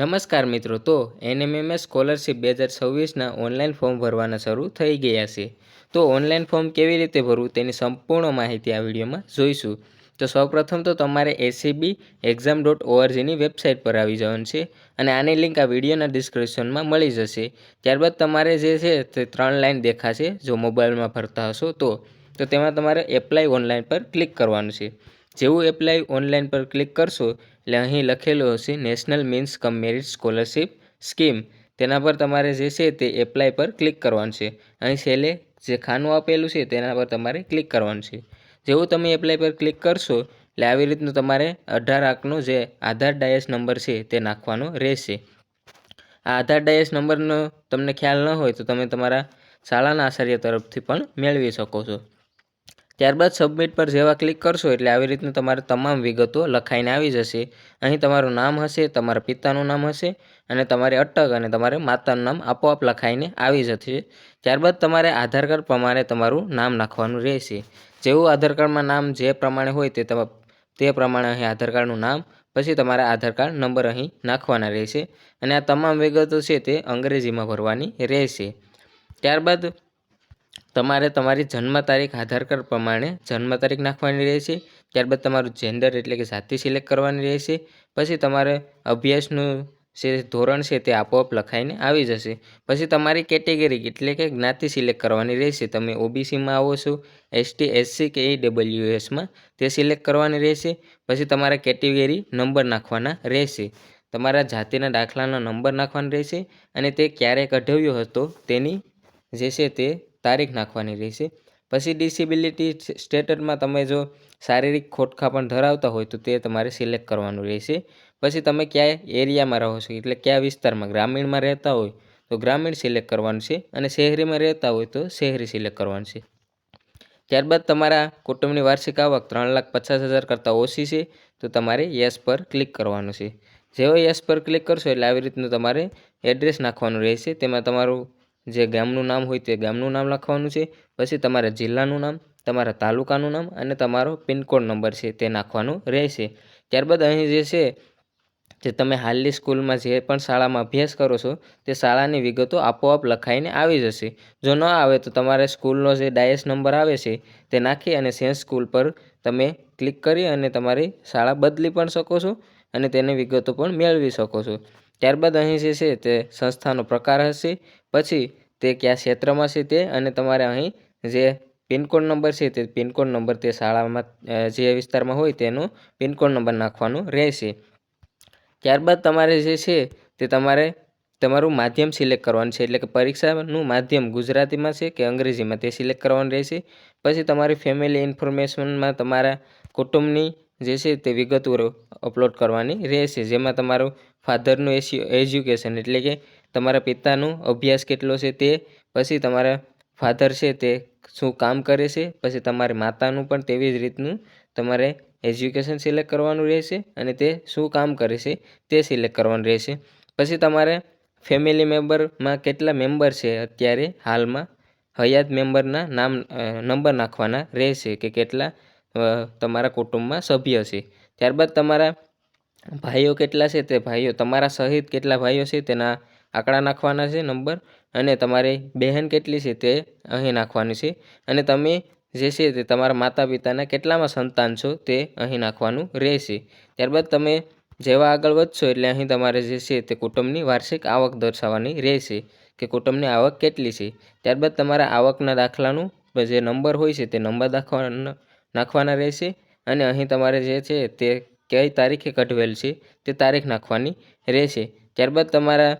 નમસ્કાર મિત્રો, તો એનએમએમએસ સ્કોલરશિપ બે હજાર છવ્વીસના ઓનલાઈન ફોર્મ ભરવાના શરૂ થઈ ગયા છે. તો ઓનલાઈન ફોર્મ કેવી રીતે ભરવું તેની સંપૂર્ણ માહિતી આ વિડીયોમાં જોઈશું. તો સૌપ્રથમ તો તમારે A C B exam dot ઓઆરજીની website પર આવી જવાનું છે અને આની લિંક આ વિડીયોના ડિસ્ક્રિપ્શનમાં મળી જશે. ત્યારબાદ તમારે જે છે તે ત્રણ લાઇન દેખાશે જો મોબાઈલમાં ભરતા હશો તો. તો તેમાં તમારે એપ્લાય ઓનલાઈન પર ક્લિક કરવાનું છે. જેવું એપ્લાય ઓનલાઈન પર ક્લિક કરશો, એટલે અહીં લખેલું હશે national means cum merit scholarship scheme તેના પર તમારે જે છે તે એપ્લાય પર ક્લિક કરવાનું છે. અહીં છેલ્લે જે ખાનું આપેલું છે તેના પર તમારે ક્લિક કરવાનું છે. જેવું તમે એપ્લાય પર ક્લિક કરશો, એટલે આવી રીતનું તમારે અઢાર આંકનો જે આધાર ડાયસ નંબર છે તે નાખવાનો રહેશે. આ આધાર ડાયસ નંબરનો તમને ખ્યાલ ન હોય તો તમે તમારા શાળાના આચાર્ય તરફથી પણ મેળવી શકો છો. ત્યારબાદ સબમિટ પર જેવા ક્લિક કરશો એટલે આવી રીતનું તમારે તમામ વિગતો લખાઈને આવી જશે. અહીં તમારું નામ હશે, તમારા પિતાનું નામ હશે અને તમારી અટક અને તમારે માતાનું નામ આપોઆપ લખાઈને આવી જશે. ત્યારબાદ તમારે આધાર કાર્ડ પ્રમાણે તમારું નામ નાખવાનું રહેશે. જેવું આધાર કાર્ડમાં નામ જે પ્રમાણે હોય તે તે પ્રમાણે અહીં આધાર કાર્ડનું નામ, પછી તમારા આધાર કાર્ડ નંબર અહીં નાખવાના રહેશે અને આ તમામ વિગતો છે તે અંગ્રેજીમાં ભરવાની રહેશે. ત્યારબાદ તમારે તમારી જન્મ તારીખ, આધાર કાર્ડ પ્રમાણે જન્મ તારીખ નાખવાની રહેશે, ત્યારબાદ તમારું જેન્ડર એટલે કે જાતિ સિલેક્ટ કરવાની રહેશે, પછી તમારે અભ્યાસનું જે ધોરણ છે તે આપોઆપ લખાઈને આવી જશે. પછી તમારી કેટેગરી એટલે કે જ્ઞાતિ સિલેક્ટ કરવાની રહેશે. તમે ઓબીસીમાં આવો છો એસટી એસસી કે એ ડબલ્યુએસમાં તે સિલેક્ટ કરવાની રહેશે. પછી તમારા કેટેગરી નંબર નાખવાના રહેશે. તમારા જાતિના દાખલાનો નંબર નાખવાનો રહેશે અને તે ક્યારે કઢાવ્યો હતો તેની જે છે તે તારીખ નાખવાની રહેશે. પછી ડિસેબિલિટી સ્ટેટસમાં તમે જો શારીરિક ખોટખા પણ ધરાવતા હોય તો તે તમારે સિલેક્ટ કરવાનું રહેશે. પછી તમે કયા એરિયામાં રહો છો, એટલે કયા વિસ્તારમાં ગ્રામીણમાં રહેતા હોય તો ગ્રામીણ સિલેક્ટ કરવાનું છે અને શહેરીમાં રહેતા હોય તો શહેરી સિલેક્ટ કરવાનું છે. ત્યારબાદ તમારા કુટુંબની વાર્ષિક આવક ત્રણ લાખ પચાસ હજાર કરતાં ઓછી છે તો તમારે યસ પર ક્લિક કરવાનું છે. જેવો યસ પર ક્લિક કરશો એટલે આવી રીતનું તમારે એડ્રેસ નાખવાનું રહેશે. તેમાં તમારું જે ગામનું નામ હોય તે ગામનું નામ લખવાનું છે. પછી તમારા જિલ્લાનું નામ, તમારા તાલુકાનું નામ અને તમારો પિનકોડ નંબર છે તે નાખવાનો રહેશે. ત્યારબાદ અહીં જે છે, જે તમે હાલની સ્કૂલમાં જે પણ શાળામાં અભ્યાસ કરો છો, તે શાળાની વિગતો આપોઆપ લખાઈને આવી જશે. જો ન આવે તો તમારે સ્કૂલનો જે ડાયસ નંબર આવે છે તે નાખી અને સેન્સ સ્કૂલ પર તમે ક્લિક કરી અને તમારી શાળા બદલી પણ શકો છો અને તેની વિગતો પણ મેળવી શકો છો. ત્યારબાદ અહીં જે છે તે સંસ્થાનો પ્રકાર હશે. પછી તે કયા ક્ષેત્રમાં છે તે અને તમારે અહીં જે પિનકોડ નંબર છે તે પિનકોડ નંબર તે શાળામાં જે વિસ્તારમાં હોય તેનો પિનકોડ નંબર નાખવાનો રહેશે. ત્યારબાદ તમારે જે છે તે તમારે તમારું માધ્યમ સિલેક્ટ કરવાનું છે. એટલે કે પરીક્ષાનું માધ્યમ ગુજરાતીમાં છે કે અંગ્રેજીમાં તે સિલેક્ટ કરવાનું રહેશે. પછી તમારી ફેમિલી ઇન્ફોર્મેશનમાં તમારા કુટુંબની જે છે તે વિગતો અપલોડ કરવાની રહેશે. જેમાં તમારું ફાધરનું એસ્યુ એજ્યુકેશન એટલે કે તમારા પિતાનું અભ્યાસ કેટલો છે તે, પછી તમારા ફાધર છે તે શું કામ કરે છે, પછી તમારી માતાનું પણ તેવી જ રીતનું તમારે એજ્યુકેશન સિલેક્ટ કરવાનું રહેશે અને તે શું કામ કરે છે તે સિલેક્ટ કરવાનું રહેશે. પછી તમારે ફેમિલી મેમ્બરમાં કેટલા મેમ્બર છે અત્યારે હાલમાં? હયાત મેમ્બરના નામ નંબર નાખવાના રહેશે કે કેટલા તમારા કુટુંબમાં સભ્ય છે. ત્યારબાદ તમારા ભાઈઓ કેટલા છે તે ભાઈઓ, તમારા સહિત કેટલા ભાઈઓ છે તેના આંકડા નાખવાના છે, નંબર. અને તમારી બહેન કેટલી છે તે અહીં નાખવાની છે. અને તમે જે છે તે તમારા માતા પિતાના કેટલામાં સંતાન છો તે અહીં નાખવાનું રહેશે. ત્યારબાદ તમે જેવા આગળ વધશો એટલે અહીં તમારે જે છે તે કુટુંબની વાર્ષિક આવક દર્શાવવાની રહેશે કે કુટુંબની આવક કેટલી છે. ત્યારબાદ તમારા આવકના દાખલાનું જે નંબર હોય છે તે નંબર દાખવાના, નાખવાના રહેશે. અને અહીં તમારે જે છે તે કઈ તારીખે કઢવેલ છે તે તારીખ નાખવાની રહેશે. ત્યારબાદ તમારા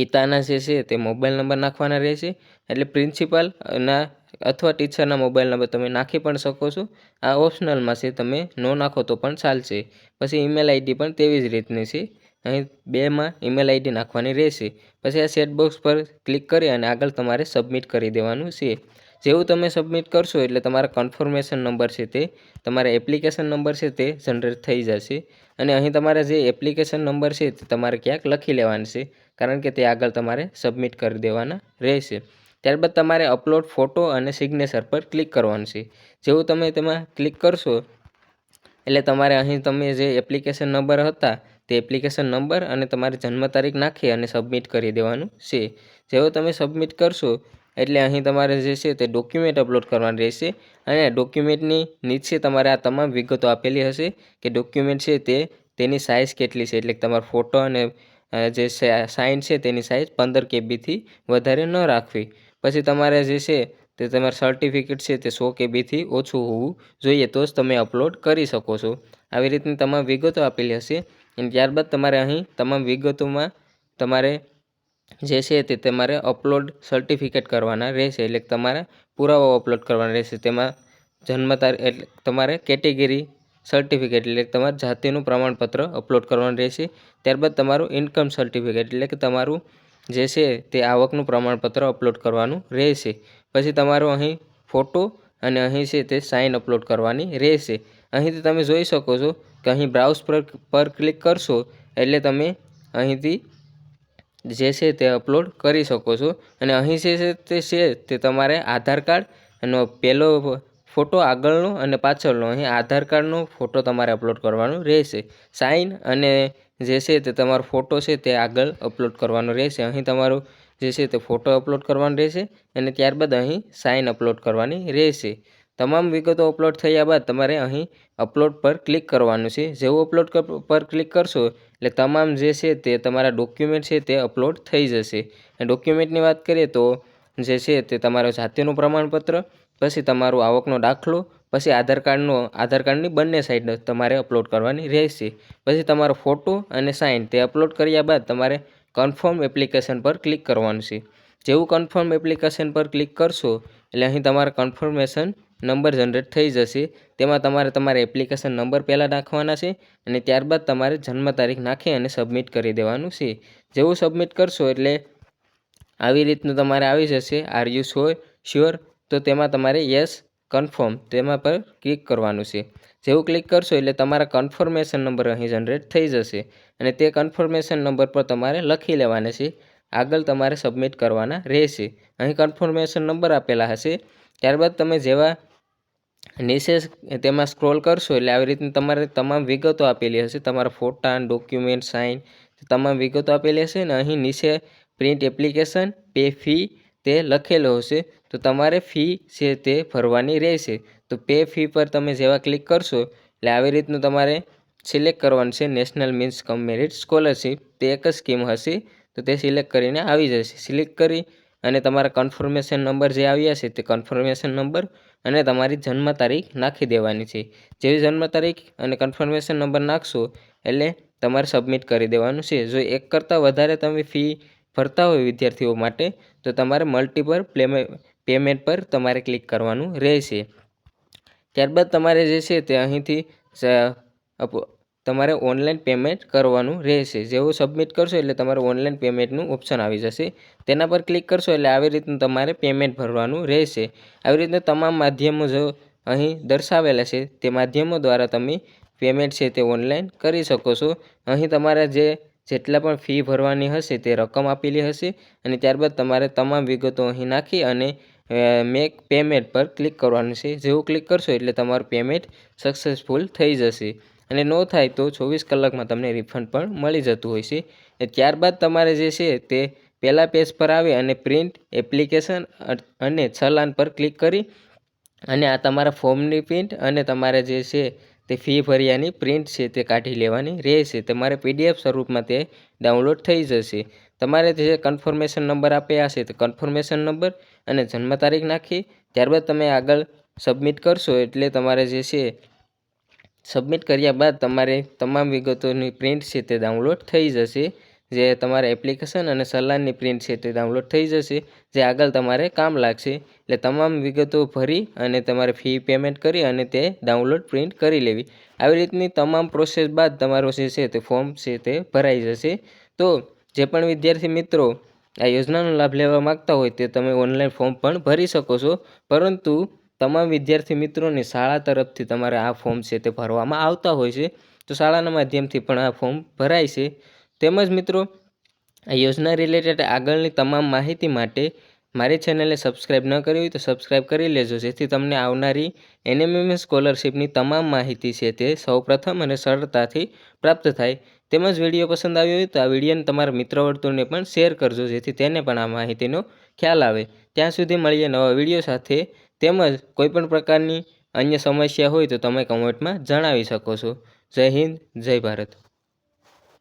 પિતાના જે છે તે મોબાઈલ નંબર નાખવાના રહેશે. એટલે પ્રિન્સિપાલના અથવા ટીચરના મોબાઈલ નંબર તમે નાખી પણ શકો છો. આ ઓપ્શનલમાં છે, તમે ન નાખો તો પણ ચાલશે. પછી ઈમેલ આઈડી પણ તેવી જ રીતની છે. અહીં બેમાં ઈમેલ આઈડી નાખવાની રહેશે. પછી આ સેટ બોક્સ પર ક્લિક કરી અને આગળ તમારે સબમિટ કરી દેવાનું છે. જેવું તમે સબમિટ કરશો એટલે તમારા કન્ફર્મેશન નંબર છે તે, તમારા એપ્લિકેશન નંબર છે તે જનરેટ થઈ જશે. અને અહીં તમારા જે એપ્લિકેશન નંબર છે તે તમારે ક્યાંક લખી લેવાનું છે, કારણ કે તે આગળ તમારે સબમિટ કરી દેવાના રહેશે. ત્યારબાદ તમારે અપલોડ ફોટો અને સિગ્નેચર પર ક્લિક કરવાનું છે. જેવું તમે તેમાં ક્લિક કરશો, એટલે તમારે અહીં તમે જે એપ્લિકેશન નંબર હતા, તે એપ્લિકેશન નંબર અને તમારી જન્મ તારીખ નાખી અને સબમિટ કરી દેવાનું છે. જેવો તમે સબમિટ કરશો એટલે અહીં તમારે જે છે તે ડોક્યુમેન્ટ અપલોડ કરવાની રહેશે અને ડોક્યુમેન્ટની નીચે તમારે આ તમામ વિગતો આપેલી હશે કે ડોક્યુમેન્ટ છે તે, તેની સાઇઝ કેટલી છે? એટલે તમારો ફોટો અને જે સાઇન છે તેની સાઇઝ પંદર કેબીથી વધારે ન રાખવી. પછી તમારે જે છે તે તમારું સર્ટિફિકેટ છે તે સો કેબીથી ઓછું હોવું જોઈએ તો જ તમે અપલોડ કરી શકો છો. આવી રીતની તમામ વિગતો આપેલી હશે અને ત્યારબાદ તમારે અહીં તમામ વિગતોમાં તમારે જે છે તે તમારે અપલોડ સર્ટિફિકેટ કરવાના રહેશે. એટલે તમારે પુરાવાઓ અપલોડ કરવાના રહેશે. તેમાં જન્મ તારીખ એટલે તમારે કેટેગરી સર્ટિફિકેટ એટલે કે તમારા જાતિનું પ્રમાણપત્ર અપલોડ કરવાનું રહેશે. ત્યારબાદ તમારું ઇન્કમ સર્ટિફિકેટ એટલે કે તમારું જે છે તે આવકનું પ્રમાણપત્ર અપલોડ કરવાનું રહેશે. પછી તમારો અહીં ફોટો અને અહીં છે તે સાઇન અપલોડ કરવાની રહેશે. અહીંથી તમે જોઈ શકો છો કે અહીં બ્રાઉઝ પર પર ક્લિક કરશો, એટલે તમે અહીંથી જે છે તે અપલોડ કરી શકો છો. અને અહીં જે છે તે છે તે તમારે આધાર કાર્ડ એનો પહેલો ફોટો આગળનો અને પાછળનો. અહીં આધાર કાર્ડનો ફોટો તમારે અપલોડ કરવાનો રહેશે. સાઇન અને જે છે તે તમારો ફોટો છે તે આગળ અપલોડ કરવાનો રહેશે. અહીં તમારો જે છે તે ફોટો અપલોડ કરવાનો રહેશે અને ત્યારબાદ અહીં સાઇન અપલોડ કરવાની રહેશે. તમામ વિગતો અપલોડ થયા બાદ તમારે અહીં અપલોડ પર ક્લિક કરવાનું છે. જેવું અપલોડ પર ક્લિક કરશો, એટલે તમામ જે છે તે તમારા ડોક્યુમેન્ટ છે તે અપલોડ થઈ જશે. ડોક્યુમેન્ટની વાત કરીએ તો જે છે તે તમારું જાતિનું પ્રમાણપત્ર, પછી તમારું આવકનો દાખલો, પછી આધાર કાર્ડનો, આધાર કાર્ડની બંને સાઈડ તમારે અપલોડ કરવાની રહેશે. પછી તમારો ફોટો અને સાઇન તે અપલોડ કર્યા બાદ તમારે કન્ફર્મ એપ્લિકેશન પર ક્લિક કરવાનું છે. જેવું કન્ફર્મ એપ્લિકેશન પર ક્લિક કરશો, એટલે અહીં તમારા કન્ફર્મેશન નંબર જનરેટ થઈ જશે. તેમાં તમારે તમારા એપ્લિકેશન નંબર પહેલાં નાખવાના છે અને ત્યારબાદ તમારે જન્મ તારીખ નાખી અને સબમિટ કરી દેવાનું છે. જેવું સબમિટ કરશો એટલે આવી રીતનું તમારે આવી જશે. આર યુ શોર શ્યોર તો તેમાં તમારે યસ કન્ફર્મ તેમાં પર ક્લિક કરવાનું છે. જેવું ક્લિક કરશો એટલે તમારા કન્ફર્મેશન નંબર અહીં જનરેટ થઈ જશે અને તે કન્ફર્મેશન નંબર પર તમારે લખી લેવાના છે. આગળ તમારે સબમિટ કરવાના રહેશે. અહીં કન્ફર્મેશન નંબર આપેલા હશે. ત્યારબાદ તમે જેવા નીચે તેમાં સ્ક્રોલ કરશો એટલે આવી રીતની તમારે તમામ વિગતો આપેલી હશે. તમારા ફોટા ડોક્યુમેન્ટ સાઇન તમામ વિગતો આપેલી હશે ને અહીં નીચે પ્રિન્ટ એપ્લિકેશન પે ફી તે લખેલો હશે. તો તમારે ફી છે તે ભરવાની રહેશે. તો પે ફી પર તમે જેવા ક્લિક કરશો એટલે આવી રીતનું તમારે સિલેક્ટ કરવાનું છે. National means cum merit scholarship તે એક જ સ્કીમ હશે. તો તે સિલેક્ટ કરીને આવી જશે. સિલેક્ટ કરી અને તમારા કન્ફર્મેશન નંબર જે આવ્યા છે તે કન્ફર્મેશન નંબર અને તમારી જન્મ તારીખ નાખી દેવાની છે. જેવી જન્મ તારીખ અને કન્ફર્મેશન નંબર નાખશો એટલે તમારે સબમિટ કરી દેવાનું છે. જો એક કરતાં વધારે તમે ફી ભરતા હોય વિદ્યાર્થીઓ માટે, તો તમારે મલ્ટીપલ પેમેન્ટ પર તમારે ક્લિક કરવાનું રહેશે. ત્યારબાદ તમારે જે છે તે અહીંથી તમારે ઓનલાઈન પેમેન્ટ કરવાનું રહેશે. જેવું સબમિટ કરશો એટલે તમારે ઓનલાઈન પેમેન્ટનું ઓપ્શન આવી જશે. તેના પર ક્લિક કરશો એટલે આવી રીતનું તમારે પેમેન્ટ ભરવાનું રહેશે. આવી રીતના તમામ માધ્યમો જો અહીં દર્શાવેલા છે, તે માધ્યમો દ્વારા તમે પેમેન્ટ છે તે ઓનલાઈન કરી શકો છો. અહીં તમારે જે જેટલા પણ ફી ભરવાની હશે તે રકમ આપેલી હશે અને ત્યારબાદ તમારે તમામ વિગતો અહીં નાખી અને મેક પેમેન્ટ પર ક્લિક કરવાનું છે. જેવું ક્લિક કરશો એટલે તમારું પેમેન્ટ સક્સેસફુલ થઈ જશે. અને ન થાય તો ચોવીસ કલાકમાં તમને રિફંડ પણ મળી જતું હોય છે. ત્યારબાદ તમારે જે છે તે પહેલાં પેજ પર આવે અને પ્રિન્ટ એપ્લિકેશન અને ચલાન પર ક્લિક કરી અને આ તમારા ફોર્મની પ્રિન્ટ અને તમારે જે છે તે ફી ભર્યાની પ્રિન્ટ છે તે કાઢી લેવાની રહેશે. તમારે પીડીએફ સ્વરૂપમાં તે ડાઉનલોડ થઈ જશે. તમારે જે કન્ફર્મેશન નંબર આપ્યા હશે તે કન્ફર્મેશન નંબર અને જન્મ તારીખ નાખી. ત્યારબાદ તમે આગળ સબમિટ કરશો એટલે તમારે જે છે સબમિટ કર્યા બાદ તમારે તમામ વિગતોની પ્રિન્ટ છે તે ડાઉનલોડ થઈ જશે. જે તમારા એપ્લિકેશન અને સલાનની પ્રિન્ટ છે તે ડાઉનલોડ થઈ જશે. જે આગળ તમારે કામ લાગશે. એટલે તમામ વિગતો ભરી અને તમારે ફી પેમેન્ટ કરી અને તે ડાઉનલોડ પ્રિન્ટ કરી લેવી. આવી રીતની તમામ પ્રોસેસ બાદ તમારો જે છે તે ફોર્મ છે તે ભરાઈ જશે. તો જે પણ વિદ્યાર્થી મિત્રો આ યોજનાનો લાભ લેવા માગતા હોય તે તમે ઓનલાઈન ફોર્મ પણ ભરી શકો છો. પરંતુ તમામ વિદ્યાર્થી મિત્રોને શાળા તરફથી તમારે આ ફોર્મ છે તે ભરવામાં આવતા હોય છે. તો શાળાના માધ્યમથી પણ આ ફોર્મ ભરાય છે. તેમજ મિત્રો, આ યોજના રિલેટેડ આગળની તમામ માહિતી માટે મારી ચેનલને સબસ્ક્રાઈબ ન કરી હોય તો સબસ્ક્રાઈબ કરી લેજો, જેથી તમને આવનારી એનએમએમએસ સ્કોલરશિપની તમામ માહિતી છે તે સૌપ્રથમ અને સરળતાથી પ્રાપ્ત થાય. તેમજ વીડિયો પસંદ આવ્યો હોય તો આ વિડીયોને તમારા મિત્ર વર્તુળને પણ શેર કરજો, જેથી તેને પણ આ માહિતીનો ખ્યાલ આવે. ત્યાં સુધી મળીએ નવા વીડિયો સાથે. તેમજ કોઈપણ પ્રકારની અન્ય સમસ્યા હોય તો તમે કમેન્ટમાં જણાવી શકો છો. જય હિન્દ, જય ભારત.